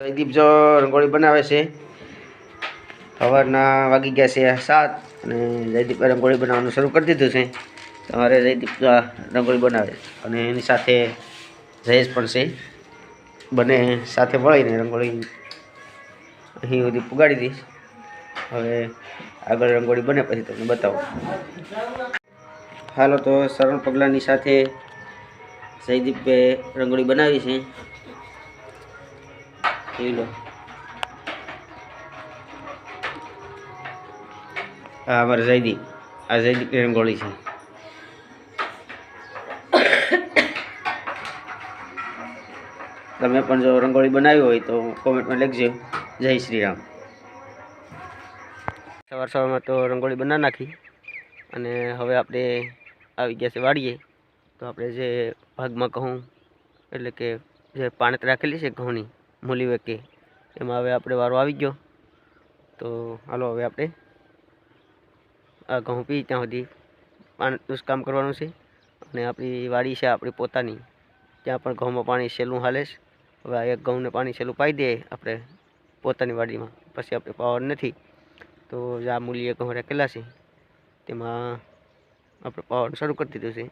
જયદીપ જો રંગોળી બનાવે છે. સવારના વાગી ગયા છે સાત અને જયદીપે રંગોળી બનાવવાનું શરૂ કરી દીધું છે. તમારે જયદીપ રંગોળી બનાવે. અને એની સાથે જયેશ પણ છે. બંને સાથે મળીને રંગોળી અહીં સુધી પુગાડી દઈશ. હવે આગળ રંગોળી બને પછી તમને બતાવું. હાલો તો સરળ પગલાંની સાથે જયદીપે રંગોળી બનાવી છે. જોઈ લો આ અમારે જયદીપ આ જયદી રંગોળી છે તમે પણ જો રંગોળી બનાવી હોય તો કોમેન્ટમાં લખજો જય શ્રી રામ સવાર સવારમાં તો રંગોળી બનાવી નાખી અને હવે આપણે આવી ગયા છે વાડીએ તો આપણે જે ભાગમાં ઘઉં એટલે કે જે પાણત રાખેલી છે ઘઉંની મૂલી વેકે. એમાં હવે આપણે વારો આવી ગયો. તો હાલો હવે આપણે આ ઘઉં પી ત્યાં સુધી કામ કરવાનું છે. અને આપણી વાડી છે આપણી પોતાની. ત્યાં પણ ઘઉંમાં પાણી સહેલું હાલે છે. હવે આ એક ઘઉંને પાણી સહેલું પાઈ દઈએ આપણે પોતાની વાડીમાં. પછી આપણે પાવર નથી. તો આ મૂલીએ ઘઉં રાખેલા છે, તેમાં આપણે પાવર શરૂ કરી દીધું છે.